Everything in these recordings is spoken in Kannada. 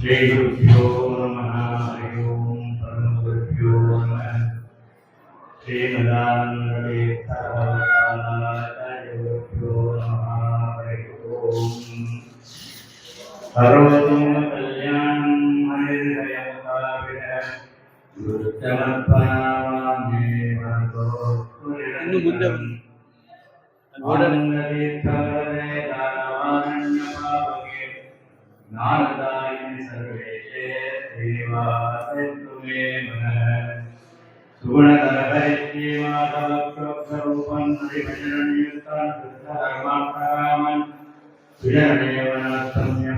श्री श्रीगुरुभ्यो नमः। हरि ओं परमगुरुभ्यो नमः। श्रीमदानन्ददेवतागुरुभ्यो नमः। हरि ओं 虽然没有那个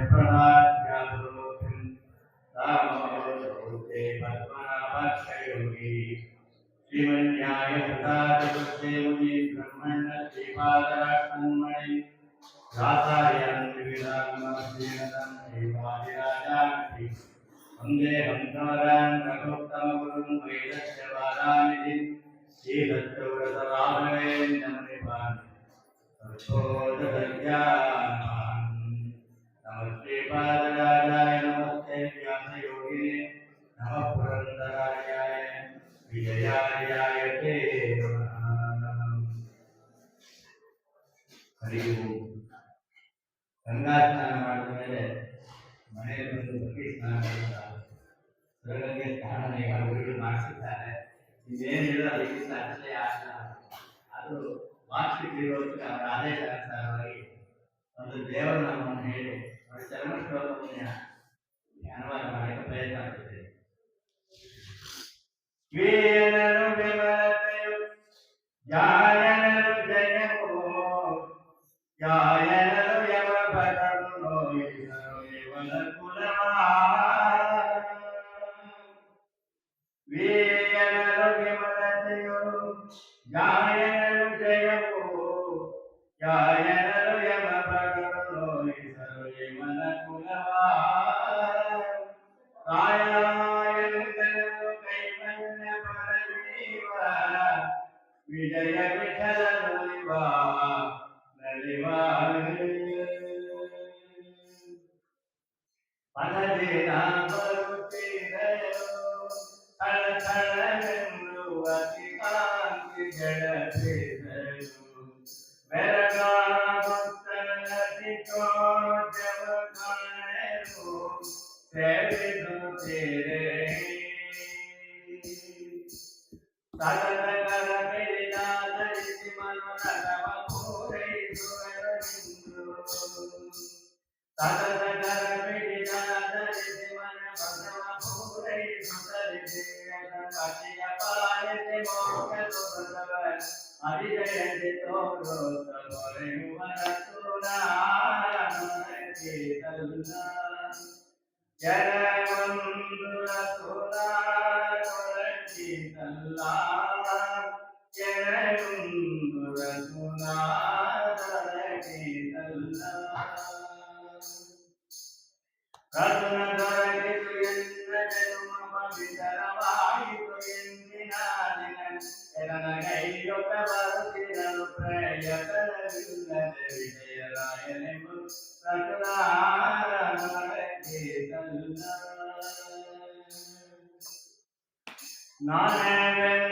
ಗಂಗಾ ಸ್ನಾನ ಮಾಡಿದ ಮೇಲೆ ಮನೆಯಲ್ಲಿ ಒಂದು ಭಕ್ತಿ ಸ್ನಾನ ಮಾಡಿದ್ದಾರೆ ಸೊರಗಂಗೆ ಸ್ನಾನ ಈಗ ಗುರುಗಳು ಮಾಡಿಸಿದ್ದಾರೆ. ಇನ್ನೇನು ಅದಕ್ಕಿಂತ ಅಷ್ಟೇ ಆಶ್ರಮ ಅದು ಮಾತೃಗಳಿಗೆ ಅವರ ಆದೇಶಾನುಸಾರವಾಗಿ ಒಂದು ದೇವನಾಮವನ್ನು ಹೇಳಿ ಅವರ ಚರ್ಮ ಶ್ಲೋಕವನ್ನು ಅನುವಾದ ಪ್ರಯತ್ನ ಮಾಡ್ತಿದ್ದೇವೆ ವೇದನು ರತ್ನ ದೊರಗಿತು ಎನ್ನ ಜನ್ಮ ಮಗಿದರವಾಯಿತು ಎಂದಿನಾದ శరణగైరొక వారు ప్రయతన విజయరాయనము సకలారణ నారాయణ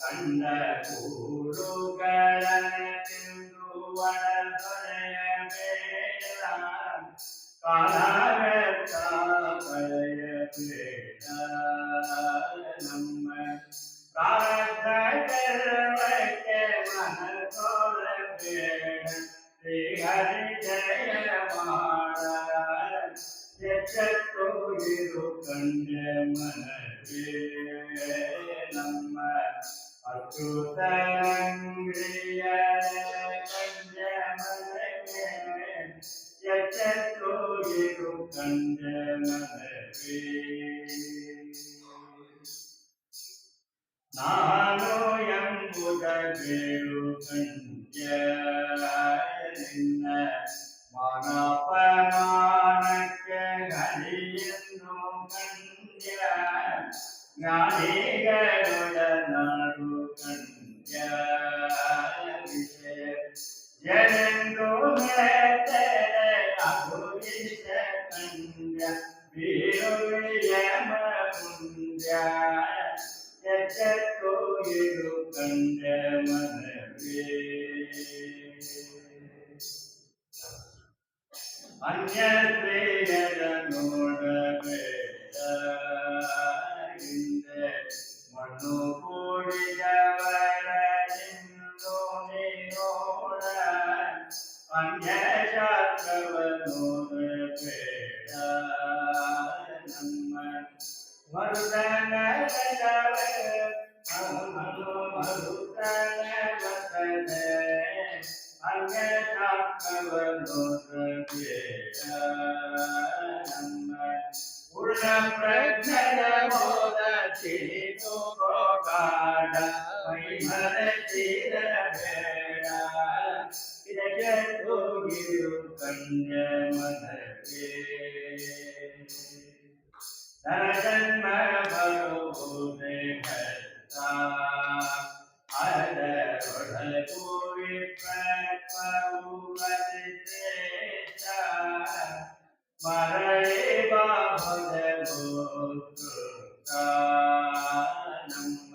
கண்ட கூடு கடனு வளர்படைய காலத்தாபடைய நம்ம பிரார்த்தனை வைக்க மனதோட பேட ಎಚ್ಚತ್ತೋಗಿರು ಕಂಡ ಮನಗೆ ನಮ್ಮ ಅಚ್ಚುತಂಗ್ರಿಯ ಕಂಡ ಮನಗೆ ಎಚ್ಚತ್ತೋಗಿರು ಕಂಡ ಮನಗೆ ನಾನು ಎಂಬುದ ಬೇರು ಕಂಡ ಅನಪಮಾನಕ್ಕೆ ಹರಿಯನ್ನು ಕಂಡ ನಾಡಿಗಳು 满天飞碟的 ಮರತೀರ ಬೇಡ ಇದಕ್ಕೆ ಹೋಗಿರು ಕನ್ಯ ಮನಕ್ಕೆ ನರಜನ್ಮ ಬರುವುದೇ ಭಕ್ತ ಅದರೊಡಲ ಕೋವಿ ಪ್ರತ್ಪವು ಪ್ರತಿಷ್ಠ ಮರಳಿ ಬಾಬದ ಗೋತ್ರ ನಮ್ಮ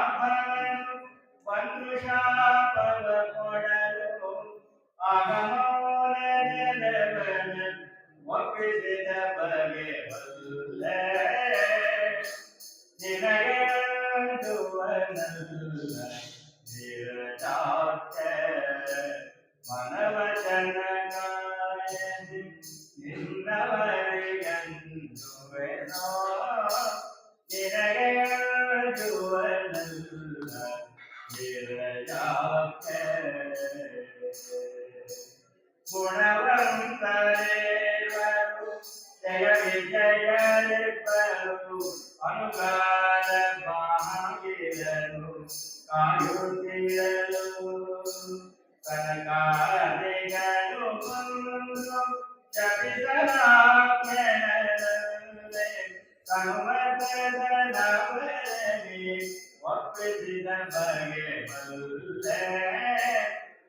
ஆகம குணவம் தரேவரு ஜய விஜயரு அனுகார மகாவீரரு காயுதிரரு கனகாதிகரு ஜபிதராக்யனருவே சமதனவரே ஒப்பிதின பகை பல்லே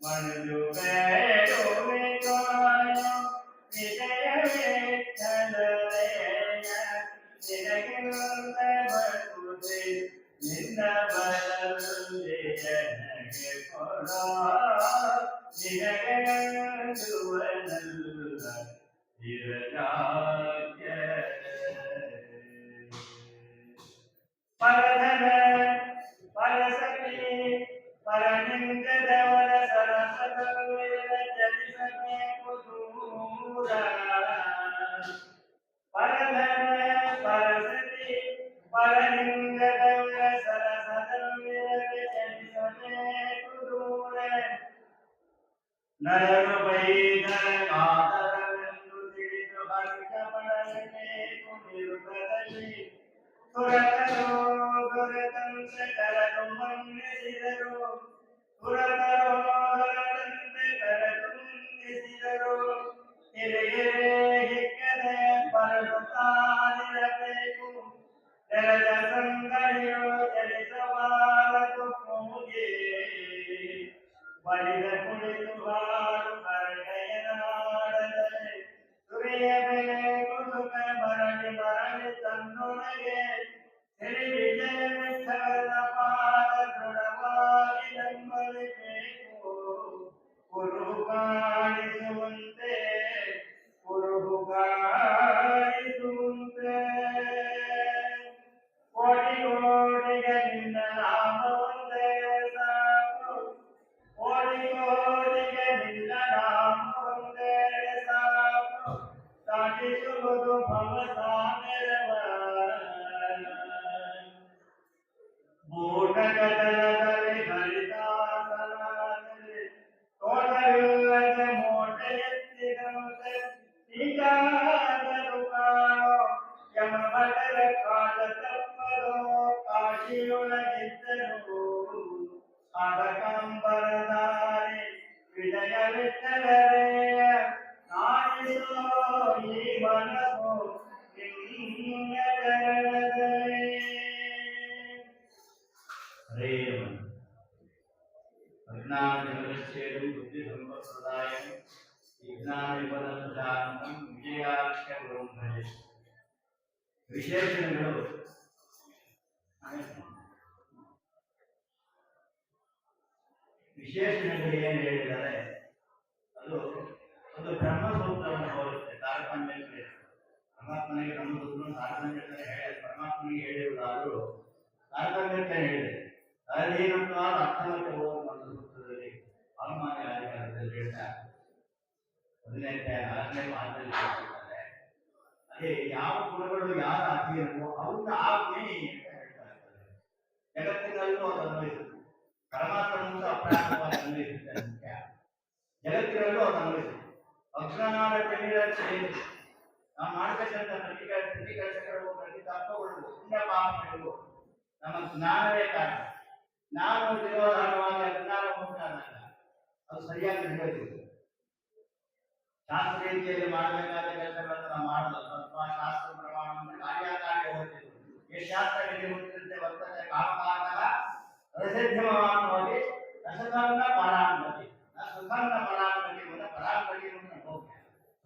ಮನುಜುಗೇ ಒಂದು ಬ್ರಹ್ಮ ಸೂತ್ರವನ್ನು ಹೋಲುತ್ತೆ ತಾರತಮ್ಯಕ್ಕೆ ಪರಮಾತ್ಮನಿಗೆ ನಮ್ಮ ಸೂತ್ರ ತಾರತಮ್ಯಕ್ಕೆ ಹೇಳಿ ಪರಮಾತ್ಮನಿಗೆ ಹೇಳಿರುವುದಾದರೂ ತಾರತಮ್ಯಕ್ಕೆ ಹೇಳಿದೆ ಅಧೀನತ್ವಾದ ಅರ್ಥಮಕ್ಕೆ ಹೋಗುವಂತಹ ಸೂತ್ರದಲ್ಲಿ ಸಾಮಾನ್ಯ ಅಧಿಕಾರದಲ್ಲಿ ಹೇಳ್ತಾರೆ ಹದಿನೈದನೇ ನಾಲ್ಕನೇ ಮಾದರಿ ಅದೇ ಯಾವ ಕುಲಗಳು ಯಾರ ಅಧೀನವೋ ಅವರ ಆಜ್ಞೆ ಅಂತ ಹೇಳ್ತಾ ಇದ್ದಾರೆ ಜಗತ್ತಿನಲ್ಲೂ ಅದು ಅನ್ವಯಿಸುತ್ತೆ ಪರಮಾತ್ಮನಂತೂ ಅಪ್ರಾಣವಾಗಿ ಅನ್ವಯಿಸುತ್ತೆ ಜಗತ್ತಿನಲ್ಲೂ ಅದು ಅಜ್ಞಾನ ಜಮೀರ ಸೇರಿ ನಾವು ಮಾಡಬೇಕಂತ ಪ್ರತಿ ಪ್ರತಿ ಕೆಲಸಗಳು ಪ್ರತಿ ಪಾಪಗಳು ನಮ್ಮ ಜ್ಞಾನವೇ ಕಾರಣ. ಜ್ಞಾನ ವಿರೋಧಾರವಾಗಿ ಜ್ಞಾನ ಉಂಟಾದಾಗ ಅದು ಸರಿಯಾಗಿ ನಡೆಯೋದಿಲ್ಲ. ಶಾಸ್ತ್ರ ರೀತಿಯಲ್ಲಿ ಮಾಡಬೇಕಾದ ಕೆಲಸಗಳನ್ನು ನಾವು ಮಾಡಲ್ಲ. ತತ್ವ ಶಾಸ್ತ್ರ ಪ್ರಮಾಣ ಕಾರ್ಯಕಾರ್ಯ ಹೋಗ್ತಿದ್ವು ಈ ಶಾಸ್ತ್ರ ವಿಧಿ ಮುಟ್ಟಿದಂತೆ ವರ್ತನೆ ರಸಧ್ಯಮವಾಗಿ ಪರಾಂಗತಿ ಸುಖಂಗ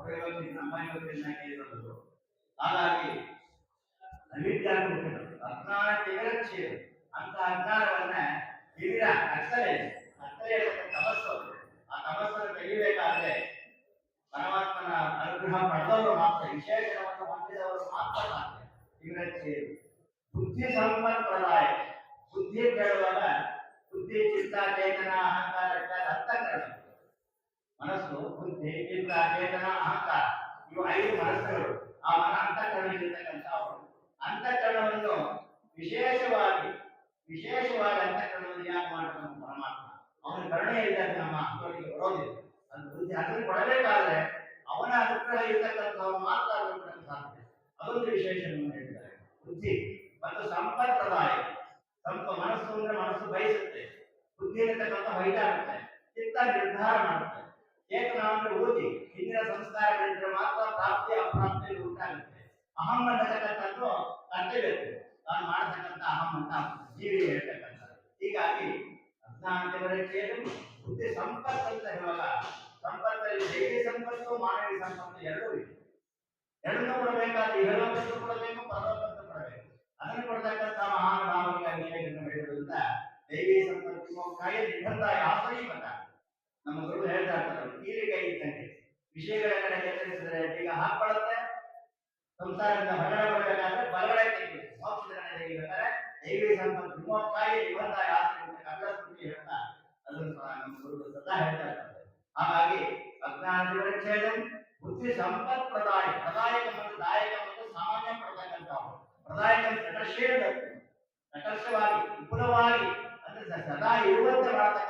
ಅವರು ಸಾಮಾನ್ಯ ಕೇಳಿರೋದು ಹಾಗಾಗಿ ಅವಿದ್ಯಾ ಅಜ್ಞಾನ ತೆಗೆರಚ್ಚೇರು ಅಂತ ಅಜ್ಞಾನವನ್ನ ಹಿರಿಯ ಅಷ್ಟಲೇ ಕತ್ತಲೆ ತಪಸ್ಸು ಆ ತಪಸ್ಸನ್ನು ತೆಗಿಬೇಕಾದ್ರೆ ಪರಮಾತ್ಮನ ಅನುಗ್ರಹ ಪಡೆದವರು ಮಾತ್ರ, ವಿಶೇಷಣವನ್ನು ಹೊಂದಿದವರು ಮಾತ್ರ ಸಾಧ್ಯ ಇವರಚ್ಚೇರು ಬುದ್ಧಿ ಸಂಪತ್ಪ್ರದಾಯ ಬುದ್ಧಿ ಕೇಳುವಾಗ ಬುದ್ಧಿ, ಚಿತ್ತ, ಚೇತನ, ಅಹಂಕಾರ ಅಂತಃಕರಣ ಮನಸ್ಸು ಬುದ್ಧಿ ಚಿತ್ತ ಚೇತನ ಅಹಂಕಾರ. ಇವು ಐದು ಮನಸ್ಸುಗಳು. ಆ ಮನ ಅಂತಃಕರಣದಲ್ಲಿರ್ತಕ್ಕಂಥವು ಅಂತಃಕರಣವನ್ನು ವಿಶೇಷವಾಗಿ ವಿಶೇಷವಾದ ಅಂತಃಕರಣವನ್ನು ಯಾಕೆ ಮಾಡ್ತಾನೆ ಪರಮಾತ್ಮ. ಅವನ ಕರುಣೆ ಇದ್ದಾಗ ನಮ್ಮ ಹತ್ತೋಟಿಗೆ ಬರೋದಿಲ್ಲ. ಅದು ಬುದ್ಧಿ ಅದನ್ನು ಕೊಡಬೇಕಾದ್ರೆ ಅವನ ಅನುಗ್ರಹ ಇರ್ತಕ್ಕಂಥವ್ರು ಮಾತ್ರ ಅದನ್ನು ಅದೊಂದು ವಿಶೇಷವನ್ನು ಹೇಳ್ತಾರೆ. ಬುದ್ಧಿ ಮತ್ತು ಸಂಪತ್ಪ್ರದಾಯ ಸಂಪ ಮನಸ್ಸು ಅಂದ್ರೆ ಮನಸ್ಸು ಬಯಸುತ್ತೆ. ಬುದ್ಧಿ ಇರತಕ್ಕಂಥ ಹೊಯ್ದಾಡುತ್ತೆ ಚಿತ್ತ ನಿರ್ಧಾರ ಮಾಡುತ್ತೆ. ಅಂದ್ರೆ ಓದಿ ಹಿಂದಿನ ಸಂಸ್ಕಾರಗಳಿದ್ರೆ ಮಾತ್ರ ಪ್ರಾಪ್ತಿ, ಅಪ್ರಾಪ್ತಿ ಉಂಟಾಗುತ್ತೆ ಅಹಂ ಅನ್ನತಕ್ಕಂಥದ್ದು ಕರ್ತವ್ಯತೆ ತಾನು ಮಾಡತಕ್ಕಂಥ ಅಹಂ ಅಂತ ಜೀವಿ ಹೇಳ್ತಕ್ಕಂಥ ಹೀಗಾಗಿ ಅಜ್ಞಾನತೆಯವರೇ ಬುದ್ಧಿ ಸಂಪತ್ತು ಅಂತ ಹೇಳುವಾಗ ಸಂಪತ್ತಲ್ಲಿ ದೈವಿ ಸಂಪತ್ತು, ಮಾನವೀಯ ಸಂಪತ್ತು ಎರಡೂ ಇದೆ. ಎರಡನ್ನೂ ಕೊಡಬೇಕಾದ್ರೆ ಇಹಲೋಕಕ್ಕೂ ಕೊಡಬೇಕು, ಪರಲೋಕಕ್ಕೂ ಕೊಡಬೇಕು. ಅದನ್ನು ಕೊಡ್ತಕ್ಕಂಥ ಮಹಾನುಭಾವರಿಗೆ ಅನ್ಯಾಯಗಳನ್ನು ಹೇಳುವುದರಿಂದ ದೈವಿ ಸಂಪತ್ತು ಮೋಕ್ಷಾಯ ನಿಬಂಧ ಆಶ್ರಯಮತ ನಮ್ಮ ಗುರು ಹೇಳ್ತಾ ಇರ್ತಾರೆ ಕೈ ಇದ್ದಂಗೆ. ವಿಷಯಗಳ ಕಡೆ ಎಚ್ಚರಿಸಿದರೆ ಈಗ ಹಾಕೊಳ್ಳುತ್ತೆ ಸಂಸಾರದಿಂದ ಹೊರಗಡೆ ಬರಬೇಕಾದ್ರೆ ಬಲಗಡೆ ತೆಗಿಬೇಕು ಮೋಕ್ಷದ ದೈವಿ ಸಂಪತ್ತು. ವಿಮೋಕ್ಷಾಯ ಇವತ್ತಾಗಿ ಆಸ್ತಿ ಕನ್ನಡ ಹೇಳ್ತಾ ಅದನ್ನು ಸಹ ನಮ್ಮ ಗುರುಗಳು ಸದಾ ಹೇಳ್ತಾ ಇರ್ತಾರೆ. ಹಾಗಾಗಿ ಅಜ್ಞಾನ ವಿವರಚ್ಛೇದ ಬುದ್ಧಿ ಸಂಪತ್ ಪ್ರದಾಯ ಪ್ರದಾಯಕ ಮತ್ತು ದಾಯಕ ಮತ್ತು ಸಾಮಾನ್ಯ ಪಡ್ತಕ್ಕಂಥ ಪ್ರದಾಯಕ ನಟಶೀಲ ನಟರ್ಷವಾಗಿ, ವಿಪುಲವಾಗಿ, ಅಂದ್ರೆ ಸದಾ ಇರುವಂತೆ ಮಾಡತಕ್ಕಂಥ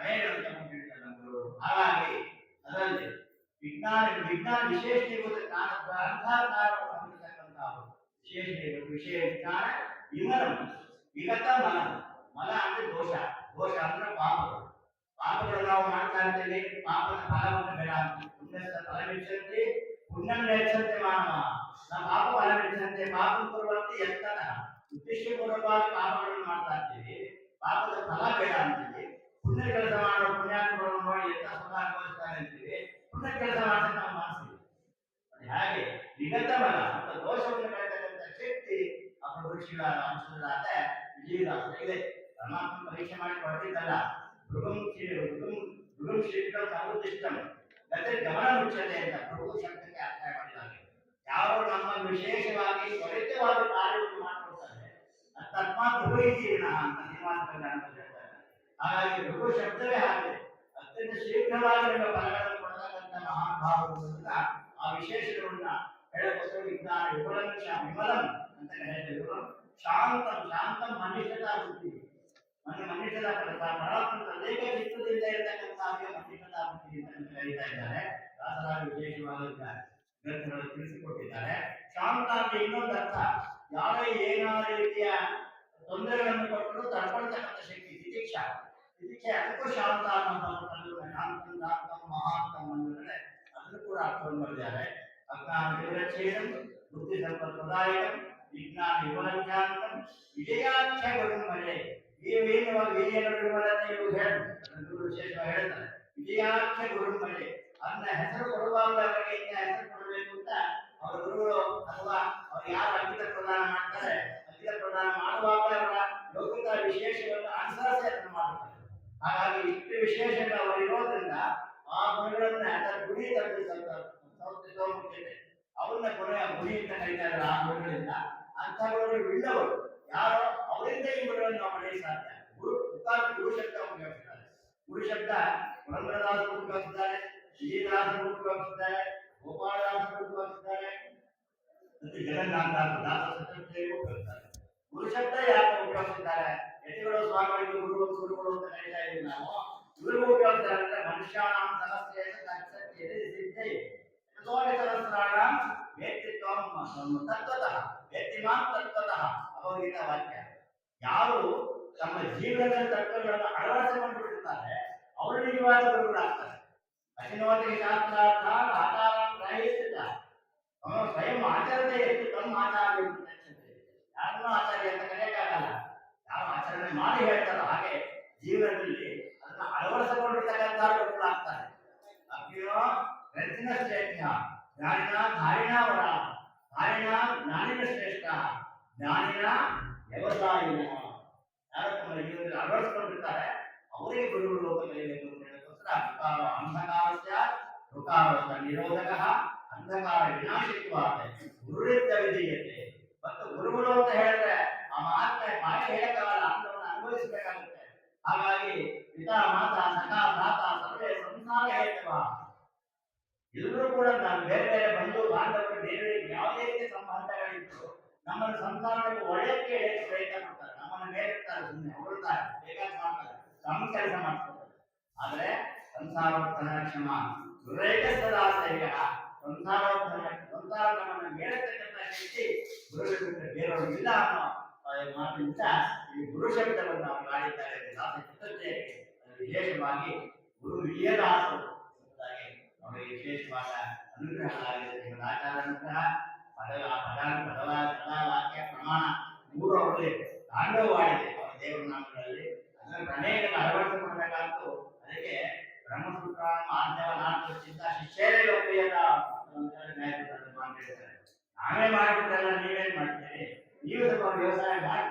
ಅನೇಕ ಪ್ರಣಯಗಳನ್ನು ತಗೊಂಡು ಹೇಳ್ತಾರೆ ನಮ್ಮವರು ಹಾಗಾಗಿ ಅದರಲ್ಲಿ ವಿಜ್ಞಾನ ವಿಜ್ಞಾನ ವಿಶೇಷ ಇರುವುದು ಜ್ಞಾನ ಗ್ರಂಥಾಕಾರವನ್ನು ಹೊಂದಿರತಕ್ಕಂಥವು ವಿಶೇಷ ಇರುವುದು ವಿಷಯ ವಿಜ್ಞಾನ ವಿಮಲ ವಿಗತ ಮಲ ಮಲ ಅಂದ್ರೆ ದೋಷ ದೋಷ ಅಂದ್ರೆ ಪಾಪಗಳು ಪಾಪಗಳು ನಾವು ಮಾಡ್ತಾ ಇರ್ತೇವೆ ಪಾಪದ ಫಲವನ್ನು ಬೇಡ ಪುಣ್ಯದ ಫಲವಿಚ್ಚಂತೆ ಪುಣ್ಯಂ ನೆಚ್ಚಂತೆ ಮಾನವ ನಾವು ಪಾಪ ಫಲವಿಚ್ಚಂತೆ ಪಾಪ ಕೊಡುವಂತೆ ಎತ್ತನ ಉದ್ದೇಶಪೂರ್ವಕವಾಗಿ ಪಾಪಗಳನ್ನು ಮಾಡ್ತಾ ಇರ್ತೀವಿ ಪಾಪದ ಫಲ ಬೇಡ ಅಂತೀವಿ ಪುಣ್ಯ ಕೆಲಸ ಮಾಡೋ ಪುಣ್ಯಾತ್ಮಗಳನ್ನು ನೋಡಿ ಎತ್ತ ಸುಖ ಅನುಭವಿಸ್ತಾರೆ ಅಂತೀವಿ ಪುಣ್ಯ ಕೆಲಸ ಮಾಡ್ಸಕ್ಕೆ ನಾವು ಮನಸ್ಸಿಲ್ಲ ಅದು ಹಾಗೆ ವಿಗತ ಮನ ಅಂತ ದೋಷವನ್ನು ಬೆಳೆತಕ್ಕಂಥ ಶಕ್ತಿ ಅಪ್ಪ ಋಷಿಗಳ ಅಂಶಗಳಾದ ವಿಜಯದಾಸ ಇದೆ ಪರಮಾತ್ಮ ಪರೀಕ್ಷೆ ಮಾಡಿ ಕೊಟ್ಟಿದ್ದಲ್ಲ ಭೃಗಂ ಶ್ರೀ- ಭೃಗಂ ಭೃಗಂ ಶ್ರೀಕಂ ಸಮುದಿಷ್ಟಂ ಗತಿ ಗಮನ ಮುಚ್ಚದೆ ಅಂತ ಪ್ರಭು ಶಬ್ದಕ್ಕೆ ಅರ್ಥ ಮಾಡಿದ್ದಾರೆ ಯಾರು ನಮ್ಮ ವಿಶೇಷವಾಗಿ ತ್ವರಿತವಾಗಿ ಕಾರ್ಯವನ್ನು ಮಾಡಿಕೊಡ್ತಾರೆ ತಸ್ಮಾತ್ ಭೃಗು ಜೀವನ ಅಂತ ನಿರ್ಮಾಣ ಹೇಳ್ತಾರೆ ಹಾಗಾಗಿ ಭೃಗು ಶಬ್ದವೇ ಹಾಗೆ. ಅತ್ಯಂತ ಶೀಘ್ರವಾಗಿ ನಮ್ಮ ಫಲಗಳನ್ನು ಕೊಡತಕ್ಕಂಥ ಮಹಾಭಾವದಿಂದ ಆ ವಿಶೇಷಗಳನ್ನ ಹೇಳಬಹುದು ವಿಜ್ಞಾನ ವಿಫಲಂ ವಿಮಲಂ ಅಂತ ಹೇಳಿದ್ರು ಶಾಂತ ಶಾಂತ ಮನುಷ್ಯದ ಬುದ್ಧಿ ಮನೆ ಮನುಷ್ಯದ ಪರಮಾತ್ಮನ ಅನೇಕ ಚಿತ್ರದಿಂದ ಇರತಕ್ಕಂಥ ಮನುಷ್ಯದ ಬುದ್ಧಿ ಅಂತ ಹೇಳ್ತಾ ಇದ್ದಾರೆ. ದಾಸರಾಜ ವಿಶೇಷವಾಗಿದ್ದಾರೆ ಗ್ರಂಥಗಳು ತಿಳಿಸಿಕೊಟ್ಟಿದ್ದಾರೆ. ಶಾಂತ ಅಂತ ಇನ್ನೊಂದು ಅರ್ಥ. ಯಾರೇ ಏನಾದ ರೀತಿಯ ತೊಂದರೆಗಳನ್ನು ಕೊಟ್ಟರು ತಡ್ಕೊಳ್ತಕ್ಕಂಥ ಶಕ್ತಿ ತಿತಿಕ್ಷಾ ತಿತಿಕ್ಷೆ ಅದಕ್ಕೂ ಶಾಂತ ಅನ್ನೋದು ಕಲಿಯುವ ಶಾಂತಂ ಶಾಂತಂ ಮಹಾಂತಂ ಅನ್ನೋದ್ರೆ ಅದನ್ನು ಕೂಡ ಅರ್ಥವನ್ನು ಬರೆದಿದ್ದಾರೆ ಅಜ್ಞಾನ ವಿವರಚ್ಛೇದಂ ಬುದ್ಧಿ ಸ್ವಲ್ಪ ಪ್ರದಾಯಕಂ ವಿಜ್ಞಾನ ವಿವರಂಚಾಂತಂ ವಿಜಯಾಖ್ಯ ಗುರುಮಲೆ ಈ ವೇದವಾಗ ವಿಜಯನ ವಿವರತೆ ಇವು ಹೇಳು ವಿಶೇಷವಾಗಿ ಹೇಳ್ತಾರೆ. ವಿಜಯಾಖ್ಯ ಗುರುಮಲೆ ಅದನ್ನ ಹೆಸರು ಕೊಡುವಾಗ ಅವರಿಗೆ ಹೆಸರು ಕೊಡಬೇಕು ಅಂತ ಅವರ ಗುರುಗಳು ಅಥವಾ ಅವ್ರು ಯಾರು ಅಂಕಿತ ಪ್ರದಾನ ಮಾಡ್ತಾರೆ, ಅಂಕಿತ ಪ್ರದಾನ ಮಾಡುವಾಗ ಅವರ ಲೌಕಿಕ ವಿಶೇಷಗಳನ್ನು ಅನುಸರಿಸಿ ಅದನ್ನು ಮಾಡುತ್ತಾರೆ. ಹಾಗಾಗಿ ಇಷ್ಟು ವಿಶೇಷಗಳು ಅವರು ಇರೋದ್ರಿಂದ ಆ ಗುಣಗಳನ್ನ ಗುರಿ ತಂದು ಅವ್ರನ್ನ ಅವನ್ನ ಗುಣ ಗುರಿ ಅಂತ ಕರೀತಾರೆ ಆ ಗುಣಗಳಿಂದ ಅಂತವರು ಇಲ್ಲವರು. ಯಾರೋ ಅವರಿಂದ ಈ ಗುಣಗಳನ್ನು ನಾವು ಪಡೆಯಲು ಸಾಧ್ಯ ಗುರು ಗುರು ಶಬ್ದ ಉಪಯೋಗಿಸ್ತಾರೆ. ಗುರು ಶಬ್ದ ಪುರಂದರದಾಸರು ಉಪಯೋಗಿಸ್ತಾರೆ ಶ್ರೀದಾಸರು ಉಪಯೋಗಿಸ್ತಾರೆ ಗೋಪಾಲದಾಸರು ಉಪಯೋಗಿಸ್ತಾರೆ. ಮತ್ತು ಜಗನ್ನಾಥ ದಾಸ ಉಪಯೋಗಿಸ್ತಾರೆ. ಗುರು ಶಬ್ದ ಯಾಕೆ ಉಪಯೋಗಿಸ್ತಾರೆ? ಯತಿಗಳು ಸ್ವಾಮಿಗಳು ಗುರುಗಳು ಗುರುಗಳು ಅಂತ ಕರೀತಾ ಇದ್ದೀವಿ ನಾವು. ಗುರು ಉಪಯೋಗಿಸ್ತಾರೆ ಅಂದ್ರೆ ಮನುಷ್ಯಾನಾಂ ಸಮಸ್ಯೆ ಸಿದ್ಧಿ ಯತೋನಿ ಸಹಸ್ರಾಣ ವ್ಯಕ್ತಿತ್ವಂ ತತ್ವತಃ ವ್ಯಕ್ತಿಮಾನ್ ತತ್ವತಃ ಭಗವದ್ಗೀತ ವಾಕ್ಯ. ಯಾರು ತಮ್ಮ ಜೀವನದ ತತ್ವಗಳನ್ನು ಅಳವಡಿಸಿಕೊಂಡು ಬಿಡುತ್ತಾರೆ ಅವರು ನಿಜವಾದ ಗುರುಗಳಾಗ್ತಾರೆ. ಅಶಿನೋತಿಗೆ ಶಾಸ್ತ್ರಾರ್ಥ, ಆಚಾರ ಗ್ರಹಿಸಿದ ಸ್ವಯಂ ಆಚರಣೆ ಎಷ್ಟು, ತಮ್ಮ ಆಚಾರ್ಯ ಯಾರನ್ನೂ ಆಚಾರ್ಯ ಅಂತ ಕರೆಯಕ್ಕಾಗಲ್ಲ ಮಾಡಿ ಹೇಳ್ತಾರೋ ಹಾಗೆ ಜೀವನದಲ್ಲಿ ಅದನ್ನ ಅಳವಡಿಸಿಕೊಂಡಿರ್ತಕ್ಕಂಥ ಗುರುಗಳಾಗ್ತಾರೆ ಅಭಿಯೋ ಗ್ರಂಥಿನ ಶ್ರೇಷ್ಠ, ಜ್ಞಾನಿನ ಧಾರಿಣ ವರ ಧಾರಿಣ ಜ್ಞಾನಿನ ಶ್ರೇಷ್ಠ, ಜ್ಞಾನಿನ ವ್ಯವಸಾಯಿನ. ಯಾರು ತಮ್ಮ ಜೀವನದಲ್ಲಿ ಅಳವಡಿಸಿಕೊಂಡಿರ್ತಾರೆ ಅವರಿಗೆ ಗುರುಗಳು ಲೋಕದಲ್ಲಿ ಅಂತ ಋಕಾರ ಅಂಧಕಾರಸ್ಯ, ಋಕಾರಸ್ಯ ನಿರೋಧಕ, ಅಂಧಕಾರ ವಿನಾಶಿತ್ವಾದ ಗುರುಳಿದ್ದ ವಿಧೀಯತೆ. ಮತ್ತು ಗುರುಗಳು ಅಂತ ಹೇಳಿದ್ರೆ ಆ ಮಾಡಿ ಹೇಳಕ್ಕಾಗಲ್ಲ ಅಂತವನ್ನು ಅನುಭವಿಸಬೇಕಾಗುತ್ತೆ ಹಾಗಾಗಿ ಪಿತಾ, ಮಾತಾ, ಸಖ ದಾತ ಸರ್ವೇ ಸಂಸಾರ ಹೇತವ ಎಲ್ಲರೂ ಕೂಡ ನಾವು ಬೇರೆ ಬೇರೆ ಬಂಧು ಬಾಂಧವರು, ಬೇರೆ ಯಾವುದೇ ರೀತಿಯ ಸಂಬಂಧಗಳಿದ್ರು ನಮ್ಮನ್ನು ಸಂಸಾರಕ್ಕೆ ಒಳ್ಳೆಯಕ್ಕೆ ಹೇಳಕ್ಕೆ ಪ್ರಯತ್ನ ಮಾಡ್ತಾರೆ. ನಮ್ಮನ್ನು ಮೇಲಿರ್ತಾರೆ ಸುಮ್ಮನೆ ಹೊರಡ್ತಾರೆ ಬೇಕಾದ ಮಾಡ್ತಾರೆ, ತಮ್ಮ ಕೆಲಸ ಮಾಡ್ತಾರೆ. ಆದರೆ ಸಂಸಾರೋತ್ಥನ ಕ್ಷಮ ದುರೇಕ ಸದಾ ಸೈಯ ಸಂಸಾರೋತ್ಥನ ಸಂಸಾರ ನಮ್ಮನ್ನು ಮೇಲತಕ್ಕಂಥ ಶಕ್ತಿ ಗುರುಗಳು ಬೇರೆಯವರು ಇಲ್ಲ ಅನ್ನೋ ಮಾತಿನಿಂದ ಈ ಗುರು ಶಬ್ದವನ್ನು ದಾಸ ಚಿತ್ರತೆಯಲ್ಲಿ ವಿಶೇಷವಾಗಿ ಗುರು ವಿಜಯದಾಸರು ಅವರಿಗೆ ವಿಶೇಷವಾದ ಅನುಗ್ರಹ ಆಗಿದೆ ಇವರ ಆಚಾರ ನಂತರ ಪದ ಪದ ಪದವ ಪದ ವಾಕ್ಯ ಪ್ರಮಾಣ ಮೂರು ಅವರಲ್ಲಿ ತಾಂಡವವಾಡಿದೆ ಅವರ ದೇವರ ನಾಮಗಳಲ್ಲಿ ಅದನ್ನು ಅನೇಕ ಅಳವಡಿಸಿಕೊಂಡಾಗಂತೂ ಅದಕ್ಕೆ ಬ್ರಹ್ಮಸೂತ್ರ, ಮಾಧ್ಯಮ ನಾಲ್ಕು ಚಿಂತ, ಶಿಷ್ಯರೇ ಲೋಕೀಯದ ನಾವೇ ಮಾಡಿಬಿಟ್ರಲ್ಲ ನೀವೇನ್ ಮಾಡ್ತೀರಿ? ನೀವು ಸ್ವಲ್ಪ ವ್ಯವಸಾಯ ಮಾಡಿ.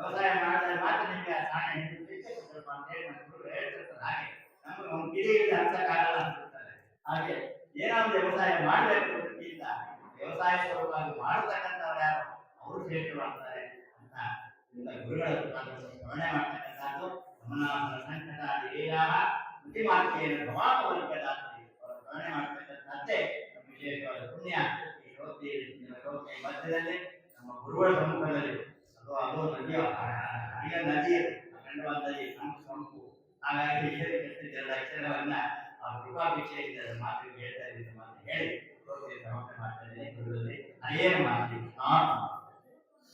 ವ್ಯವಸಾಯ ಮಾಡಿದ್ರೆ ಮಾತ್ರ ನಿಮಗೆ ಆ ಹಿಡಿದಿಕ್ಕೆ ಸ್ವಲ್ಪ ಅಂತೇಳಿ ನಮ್ಮ ಹೇಳ್ತಿರ್ತಾರೆ ಹಾಗೆ ನಮಗೆ ಒಂದು ಕಿಡಿ ಹಂಚಕ್ಕಾಗಲ್ಲ ಅಂತಿರ್ತಾರೆ. ಹಾಗೆ ಏನೋ ಒಂದು ವ್ಯವಸಾಯ ಮಾಡಬೇಕು ವೃತ್ತಿಯಿಂದ ವ್ಯವಸಾಯ ಸ್ವರೂಪವಾಗಿ ಮಾಡ್ತಕ್ಕಂಥವ್ರು ಯಾರು? ಅವರು ಮಾಡ್ತಾರೆ ಅಂತ ಗುರುಗಳ ಸ್ಮರಣೆ ಮಾಡ್ತಕ್ಕಂಥದ್ದು ಸಂಕಟ ಲೀಲಾಹ ಬುದ್ಧಿ ಮಾರ್ಕೆಯನ್ನು ಪ್ರವಾಹವರ್ಗದ ಸ್ಮರಣೆ ಮಾಡ್ತಕ್ಕಂಥದ್ದೇ ನಮ್ಮ ವಿಶೇಷವಾದ ಪುಣ್ಯ. ಈ ಶ್ರೋತಿ ಮಧ್ಯದಲ್ಲಿ ನಮ್ಮ ಗುರುಗಳ ಸಮ್ಮುಖದಲ್ಲಿ ಅದು ಅದು ನದಿಯ ಹರಿಯ ನದಿ ಅಖಂಡವಾದ ನದಿ ಸಂಪು ಸಂಪು ಹಾಗಾಗಿ ಎಲ್ಲ ಅಕ್ಷರವನ್ನ ಆ ಕೃಪಾಭಿಕ್ಷೆಯಿಂದ ಮಾತಿಗೆ ಹೇಳ್ತಾ ಇದ್ದೀನಿ ಮಾತು ಹೇಳಿ ಶ್ರೋತಿ ಸಮರ್ಪಣೆ ಮಾಡ್ತಾ ಇದ್ದೀನಿ ಗುರುಗಳಲ್ಲಿ ಅದೇನು ಮಾತು